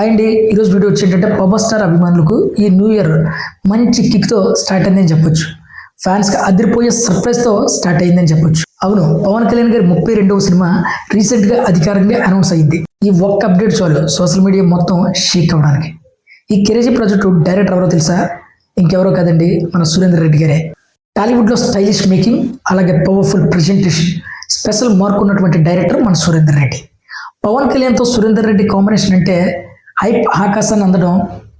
And ఈరోజు video వచ్చేటంటే power star అభిమానులకు ఈ న్యూ ఇయర్ మంచి కిక్తో స్టార్ట్ అయిందని చెప్పొచ్చు. ఫ్యాన్స్కి అదిరిపోయే సర్ప్రైజ్తో స్టార్ట్ అయిందని చెప్పొచ్చు. అవును పవన్ కళ్యాణ్ గారి ముప్పై రెండవ సినిమా రీసెంట్గా అధికారికంగా అనౌన్స్ అయింది ఈ ఒక్క అప్డేట్ చాలు సోషల్ మీడియా మొత్తం షేక్ అవ్వడానికి ఈ కెరేజీ ప్రాజెక్టు డైరెక్టర్ ఎవరో తెలుసా? ఇంకెవరో కదండి మన సురేందర్ రెడ్డి గారే. టాలీవుడ్లో స్టైలిష్ మేకింగ్ అలాగే పవర్ఫుల్ ప్రజెంటేషన్ స్పెషల్ మార్క్ ఉన్నటువంటి డైరెక్టర్ మన సురేందర్ రెడ్డి. పవన్ కళ్యాణ్తో సురేందర్ రెడ్డి కాంబినేషన్ అంటే హైప్ ఆకాశాన్ని అందడం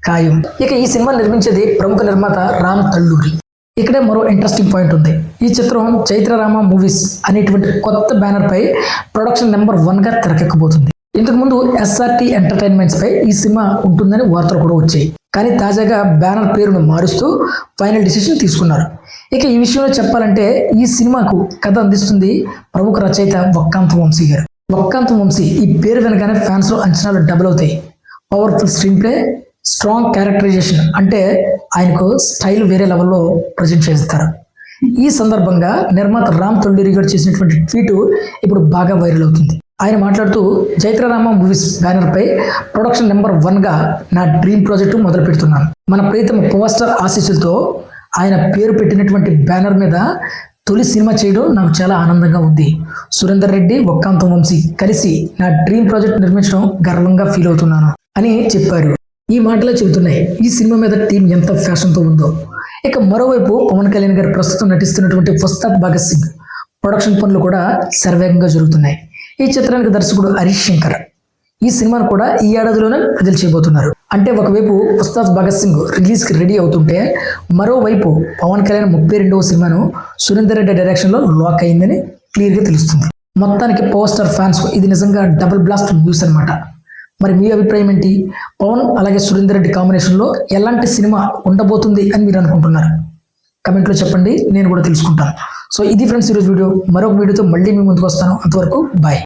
ఖాయం. ఇక ఈ సినిమా నిర్మించేది ప్రముఖ నిర్మాత రామ్ తల్లూరి. ఇక్కడే మరో ఇంట్రెస్టింగ్ పాయింట్ ఉంది. ఈ చిత్రం చైత్రరామ మూవీస్ అనేటువంటి కొత్త బ్యానర్ పై ప్రొడక్షన్ నెంబర్ వన్గా తెరకెక్కబోతుంది. ఇంతకు ముందు ఎస్ఆర్టీ ఎంటర్టైన్మెంట్స్ పై ఈ సినిమా ఉంటుందని వార్తలు కూడా వచ్చాయి. కానీ తాజాగా బ్యానర్ పేరును మారుస్తూ ఫైనల్ డిసిషన్ తీసుకున్నారు. ఇక ఈ విషయంలో చెప్పాలంటే ఈ సినిమాకు కథ అందిస్తుంది ప్రముఖ రచయిత వక్కాంత వంశీ గారు. వక్కాంత వంశీ ఈ పేరు వెనకనే ఫ్యాన్స్లో అంచనాలు డబుల్ అవుతాయి. Powerful screen play strong characterization అంటే ఆయనకు స్టైల్ వేరే లెవెల్లో ప్రజెంట్ చేస్తారు. ఈ సందర్భంగా నిర్మాత రామ్ తొల్లూరి గారు చేసినటువంటి ట్వీట్ ఇప్పుడు బాగా వైరల్ అవుతుంది. ఆయన మాట్లాడుతూ జైత్రరామ మూవీస్ బ్యానర్పై ప్రొడక్షన్ నెంబర్ వన్గా నా డ్రీమ్ ప్రాజెక్టు మొదలు పెడుతున్నాను. మన ప్రీతమ పవర్ స్టార్ ఆశీస్సులతో ఆయన పేరు పెట్టినటువంటి బ్యానర్ మీద తొలి సినిమా చేయడం నాకు చాలా ఆనందంగా ఉంది. సురేందర్ రెడ్డి ఒక్కాంతం వంశీ కలిసి నా డ్రీమ్ ప్రాజెక్ట్ నిర్మించడం గర్వంగా ఫీల్ అవుతున్నాను. అని చెప్పారు. ఈ మాటలే చెబుతున్నాయి. ఈ సినిమా మీద టీం ఎంత ఫ్యాషన్తో ఉందో. ఇక మరోవైపు పవన్ కళ్యాణ్ గారు ప్రస్తుతం నటిస్తున్నటువంటి ఉస్తాద్ భగత్ సింగ్ ప్రొడక్షన్ పనులు కూడా శరవేగంగా జరుగుతున్నాయి. ఈ చిత్రానికి దర్శకుడు హరీష్ శంకర్. ఈ సినిమాను కూడా ఈ ఏడాదిలోనే విడుదల చేయబోతున్నారు. అంటే ఒకవైపు ఉస్తాద్ భగత్ సింగ్ రిలీజ్కి రెడీ అవుతుంటే మరోవైపు పవన్ కళ్యాణ్ ముప్పై రెండవ సినిమాను సురేందర్ రెడ్డి డైరెక్షన్లో లాక్ అయిందని క్లియర్గా తెలుస్తుంది. మొత్తానికి పవర్ స్టార్ ఫ్యాన్స్ ఇది నిజంగా డబుల్ బ్లాస్ట్ న్యూస్ అన్నమాట. మరి మీ అభిప్రాయం ఏంటి? పవన్ అలాగే సురేందర్ రెడ్డి కాంబినేషన్లో ఎలాంటి సినిమా ఉండబోతుంది అని మీరు అనుకుంటున్నారు? కమెంట్లో చెప్పండి నేను కూడా తెలుసుకుంటాను. సో ఇది ఫ్రెండ్స్ ఈరోజు వీడియో. మరొక వీడియోతో మళ్ళీ మీ ముందుకు వస్తాను. అంతవరకు బాయ్